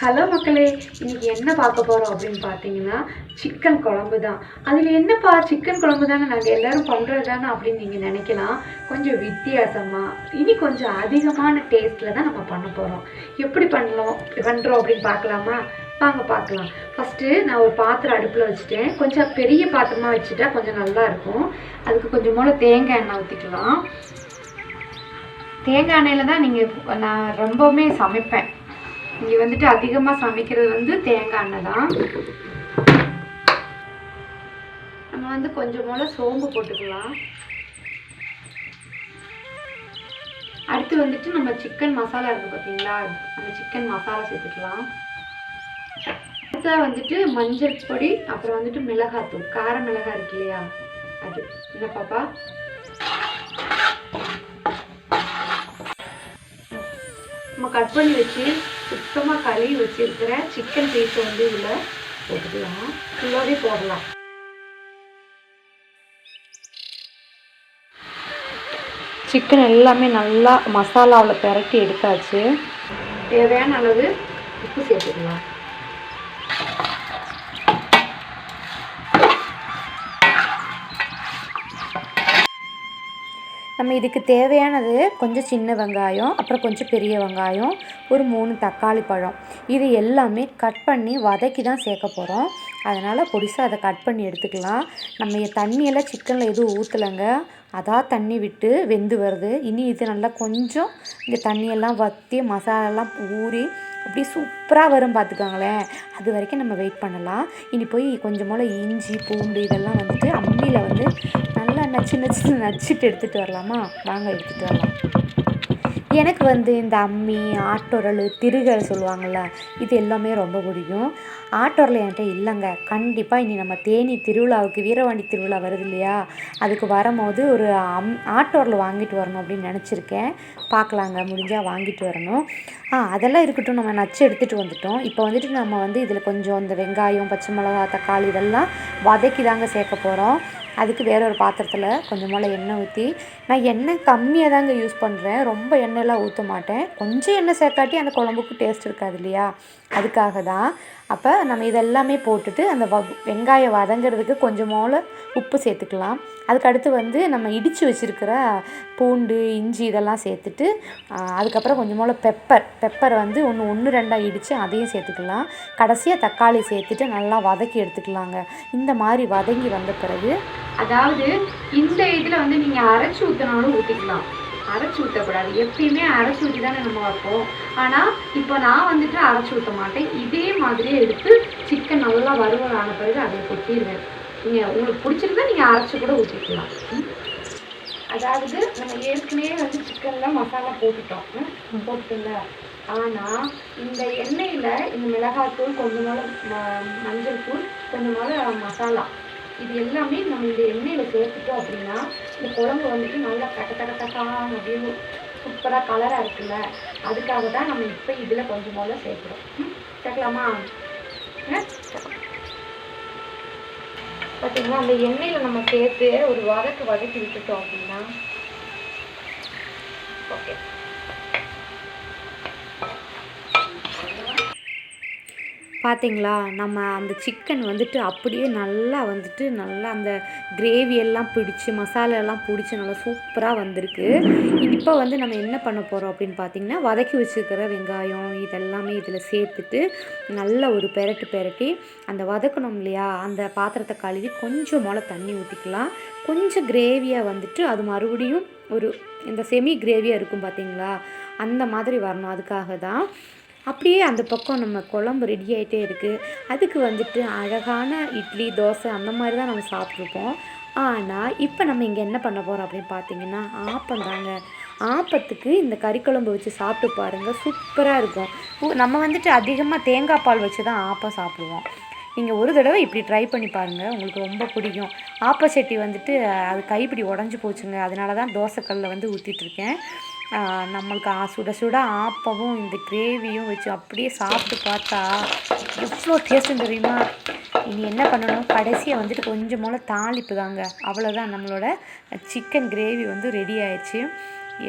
Hello மக்களே இன்னைக்கு என்ன பார்க்க போகிறோம் அப்படின்னு பார்த்தீங்கன்னா சிக்கன் குழம்பு தான். அதில் என்னப்பா சிக்கன் குழம்பு தானே நாங்கள் எல்லாரும் பண்ணுறது தானே அப்படின்னு நீங்கள் நினைக்கலாம். கொஞ்சம் வித்தியாசமாக இனி கொஞ்சம் அதிகமான டேஸ்ட்டில் தான் நம்ம பண்ண போகிறோம் எப்படி பண்ணலாம் பண்ணுறோம் அப்படின்னு பார்க்கலாமா? வாங்க பார்க்கலாம். ஃபஸ்ட்டு நான் ஒரு பாத்திரம் அடுப்பில் வச்சுட்டேன். கொஞ்சம் பெரிய பாத்திரமாக வச்சுட்டா கொஞ்சம் நல்லாயிருக்கும் அதுக்கு கொஞ்சம் மூலம் தேங்காய் எண்ணெய் ஊற்றிக்கலாம் தேங்காய் எண்ணெயில் தான் நீங்கள் நான் ரொம்பவுமே சமைப்பேன். இங்கே வந்துட்டு அதிகமாக சமைக்கிறது வந்து தேங்காய் எண்ணெய் தான். நம்ம வந்து கொஞ்சம் சோம்பு போட்டுக்கலாம். அடுத்து வந்துட்டு நம்ம சிக்கன் மசாலா இருக்குது பார்த்தீங்களா அந்த சிக்கன் மசாலா சேர்த்துக்கலாம். அடுத்ததாக வந்துட்டு மஞ்சள் பொடி அப்புறம் வந்துட்டு மிளகாத்தூள் கார மிளகாய் இருக்கு இல்லையா? அது. என்ன பாப்பா? நம்ம கட் பண்ணி வச்சு சுத்தமாக கழுவி வச்சுருக்கிற சிக்கன் பீஸை வந்து இதில் போட்டுக்கலாம். ஃபுல்லாகவே போடலாம். சிக்கன் எல்லாமே நல்லா மசாலாவில் பெரட்டி எடுத்தாச்சு. தேவையான அளவு உப்பு சேர்த்துக்கலாம். நம்ம இதுக்கு தேவையானது கொஞ்சம் சின்ன வெங்காயம் அப்புறம் கொஞ்சம் பெரிய வெங்காயம் ஒரு மூணு தக்காளி பழம். இது எல்லாமே கட் பண்ணி வதக்கி தான் சேர்க்க போகிறோம் அதனால் பொடிசாக அதை கட் பண்ணி எடுத்துக்கலாம். நம்ம தண்ணியெல்லாம் சிக்கனில் எதுவும் ஊற்றலைங்க அதான் தண்ணி விட்டு வெந்து வருது. இனி இது நல்லா கொஞ்சம் இந்த தண்ணியெல்லாம் வற்றி மசாலாலாம் ஊறி அப்படி சூப்பராக வரும் பார்த்துக்கோங்களேன் அது வரைக்கும் நம்ம வெயிட் பண்ணலாம். இனி போய் கொஞ்சம் இஞ்சி பூண்டு இதெல்லாம் வந்துட்டு அம்மியில் வந்து நல்லா நச்சு நச்சு நச்சுட்டு எடுத்துகிட்டு வரலாமா? வாங்க எடுத்துகிட்டு வரலாம். எனக்கு வந்து இந்த அம்மி ஆட்டோரல் திருகல் சொல்லுவாங்கள்ல இது எல்லாமே ரொம்ப பிடிக்கும். ஆட்டோரில் என்கிட்ட இல்லைங்க. கண்டிப்பாக இனி நம்ம தேனி திருவிழாவுக்கு வீரவாண்டி திருவிழா வருது இல்லையா? அதுக்கு வரும்போது ஒரு அம் ஆட்டோரில் வாங்கிட்டு வரணும் அப்படின்னு நினச்சிருக்கேன். பார்க்கலாங்க. முடிஞ்சால் வாங்கிட்டு வரணும். ஆ அதெல்லாம் இருக்கட்டும். நம்ம நச்சு எடுத்துகிட்டு வந்துட்டோம். இப்போ வந்துட்டு நம்ம வந்து இதில் கொஞ்சம் இந்த வெங்காயம் பச்சை மிளகா தக்காளி இதெல்லாம் வதக்கி தாங்க சேர்க்க போகிறோம் அதுக்கு வேற ஒரு பாத்திரத்தில் கொஞ்சம் எண்ணெய் ஊற்றி நான் எண்ணெய் கம்மியாக தாங்க யூஸ் பண்ணுறேன் ரொம்ப எண்ணெயெலாம் ஊற்ற மாட்டேன். கொஞ்சம் எண்ணெய் சேர்க்காட்டி அந்த குழம்புக்கு டேஸ்ட் இருக்காது இல்லையா? அதுக்காக தான் அப்போ நம்ம இதெல்லாமே போட்டுட்டு அந்த வ வெங்காயம் வதங்கிறதுக்கு கொஞ்சம் உப்பு சேர்த்துக்கலாம். அதுக்கடுத்து வந்து நம்ம இடித்து வச்சுருக்கிற பூண்டு இஞ்சி இதெல்லாம் சேர்த்துட்டு அதுக்கப்புறம் கொஞ்சம் பெப்பர் பெப்பர் வந்து ஒன்று ஒன்று ரெண்டாக இடித்து அதையும் சேர்த்துக்கலாம். கடைசியாக தக்காளி சேர்த்துட்டு நல்லா வதக்கி எடுத்துக்கலாங்க. இந்த மாதிரி வதங்கி வந்த பிறகு அதாவது இந்த இதில் வந்து நீங்கள் அரைச்சி ஊற்றினாலும் ஊற்றிக்கலாம் அரைச்சி ஊற்றக்கூடாது எப்பயுமே அரைச்சி ஊற்றி தானே நம்ம வைப்போம். ஆனால் இப்போ நான் வந்துட்டு அரைச்சி ஊற்ற மாட்டேன். இதே மாதிரியே எடுத்து சிக்கன் நல்லா வறுவல் ஆன பிறகு அதை கொட்டிடுவேன் நீங்கள் உங்களுக்கு பிடிச்சிருந்தா நீங்கள் அரைச்சி கூட ஊற்றிக்கலாம் அதாவது நம்ம ஏற்கனவே வந்து சிக்கனில் மசாலா போட்டுட்டோம். போட்டுல ஆனால் இந்த எண்ணெயில் இந்த மிளகாத்தூள் கொஞ்சமான மஞ்சள் தூள் கொஞ்சமான மசாலா. இது எல்லாமே நம்ம இந்த எண்ணெயில் சேர்த்துட்டோம் அப்படின்னா இந்த குழம்பு வந்துட்டு நல்லா கட்ட கட்ட கட்டான அப்படியே சூப்பராக கலராக இருக்குல்ல? அதுக்காக தான் நம்ம இப்போ இதில் கொஞ்சம் போல சேர்க்குறோம். ம், சேர்க்கலாமா? ஆ? பார்த்தீங்களா அந்த எண்ணெயில் நம்ம சேர்த்து ஒரு வதக்கு வதக்கி விட்டுட்டோம் அப்படின்னா ஓகே பார்த்தீங்களா நம்ம அந்த சிக்கன் வந்துட்டு அப்படியே நல்லா வந்துட்டு நல்லா அந்த கிரேவி எல்லாம் பிடிச்சி மசாலாலாம் பிடிச்சி நல்லா சூப்பராக வந்திருக்கு. இப்போ வந்து நம்ம என்ன பண்ண போகிறோம் அப்படின்னு பார்த்தீங்கன்னா வதக்கி வச்சுருக்கிற வெங்காயம் இதெல்லாமே இதில் சேர்த்துட்டு நல்ல ஒரு பெரட்டு பெரட்டி அந்த வதக்கணும் இல்லையா? அந்த பாத்திரத்தை கழுவி கொஞ்சம் மொளை தண்ணி ஊற்றிக்கலாம் கொஞ்சம் கிரேவியாக வந்துட்டு அது மறுபடியும் ஒரு இந்த செமி கிரேவியாக இருக்கும் பார்த்தீங்களா அந்த மாதிரி வரணும். அதுக்காக தான் அப்படியே அந்த பக்கம் நம்ம குழம்பு ரெடி ஆகிட்டே இருக்குது அதுக்கு வந்துட்டு அழகான இட்லி தோசை அந்த மாதிரி தான் நம்ம சாப்பிட்ருப்போம் ஆனால் இப்போ நம்ம இங்கே என்ன பண்ண போகிறோம் அப்படின்னு பார்த்தீங்கன்னா ஆப்பம் தாங்க. ஆப்பத்துக்கு இந்த கறிக்குழம்பு வச்சு சாப்பிட்டு பாருங்கள் சூப்பராக இருக்கும். நம்ம வந்துட்டு அதிகமாக தேங்காய் பால் வச்சு தான் ஆப்பம் சாப்பிடுவோம். நீங்கள் ஒரு தடவை இப்படி ட்ரை பண்ணி பாருங்கள் உங்களுக்கு ரொம்ப பிடிக்கும். ஆப்ப சட்டி வந்துட்டு அது கைப்பிடி உடஞ்சி போச்சுங்க. அதனால தான் தோசைக்கல்லில் வந்து ஊற்றிட்டுருக்கேன் நம்மளுக்கு சுட சுட ஆப்பவும் இந்த கிரேவியும் வச்சு அப்படியே சாப்பிட்டு பார்த்தா எவ்வளோ டேஸ்ட்டு தெரியுமா? இனி என்ன பண்ணணும்? கடைசியாக வந்துட்டு கொஞ்சம் போல் தாளிப்பு தாங்க. அவ்வளோதான் நம்மளோட சிக்கன் கிரேவி வந்து ரெடி ஆயிடுச்சு.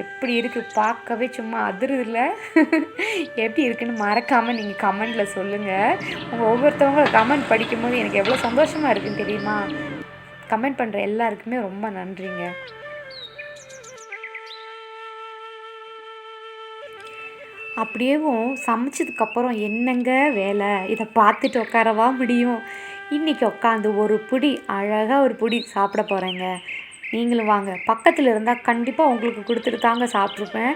எப்படி இருக்குது பார்க்கவே சும்மா அதிருதுல எப்படி இருக்குன்னு மறக்காமல் நீங்கள் கமெண்டில் சொல்லுங்கள் உங்கள் ஒவ்வொருத்தவங்க கமெண்ட் படிக்கும்போது எனக்கு எவ்வளோ சந்தோஷமாக இருக்குன்னு தெரியுமா? கமெண்ட் பண்ணுற எல்லாருக்குமே ரொம்ப நன்றிங்க. அப்படியேவும் சமைச்சதுக்கப்புறம் என்னங்க வேலை? இதை பார்த்துட்டு உட்காரவா முடியும்? இன்றைக்கி உட்காந்து ஒரு பிடி அழகாக ஒரு பிடி சாப்பிட போகிறேங்க நீங்களும் வாங்க. பக்கத்தில் இருந்தால் கண்டிப்பாக உங்களுக்கு கொடுத்துட்டு தாங்க சாப்பிட்ருப்பேன்.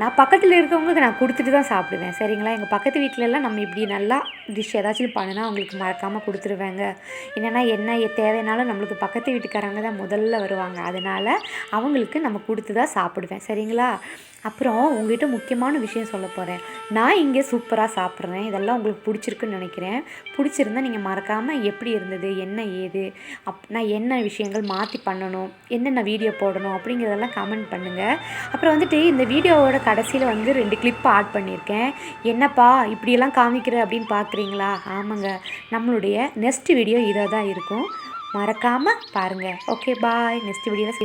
நான் பக்கத்தில் இருக்கவங்களுக்கு நான் கொடுத்துட்டு தான் சாப்பிடுவேன். சரிங்களா? எங்கள் பக்கத்து வீட்டிலலாம் நம்ம இப்படி நல்லா டிஷ் ஏதாச்சும் பண்ணுனா அவங்களுக்கு மறக்காமல் கொடுத்துருவேங்க. என்னென்னா என்ன தேவைனாலும் நம்மளுக்கு பக்கத்து வீட்டுக்காரங்க தான் முதல்ல வருவாங்க. அதனால் அவங்களுக்கு நம்ம கொடுத்து தான் சாப்பிடுவேன். சரிங்களா? அப்புறம் உங்கள்கிட்ட முக்கியமான விஷயம் சொல்ல போகிறேன் நான் இங்கே சூப்பராக சாப்பிட்றேன். இதெல்லாம் உங்களுக்கு பிடிச்சிருக்குன்னு நினைக்கிறேன். பிடிச்சிருந்தா நீங்கள் மறக்காமல் எப்படி இருந்தது? என்ன ஏது? அப் நான் என்ன விஷயங்கள் மாற்றி பண்ணணும்? பண்ணணும் என்னென்ன வீடியோ போடணும் அப்படிங்கிறதெல்லாம் கமெண்ட் பண்ணுங்கள் அப்புறம் வந்துட்டு இந்த வீடியோவோட கடைசியில் வந்து ரெண்டு கிளிப் ஆட் பண்ணியிருக்கேன். என்னப்பா இப்படியெல்லாம் காமிக்கிற அப்படின்னு பார்க்குறீங்களா ஆமாங்க. நம்மளுடைய நெக்ஸ்ட் வீடியோ இதாக தான் இருக்கும் மறக்காமல் பாருங்கள் ஓகே பாய் நெக்ஸ்ட் வீடியோவில்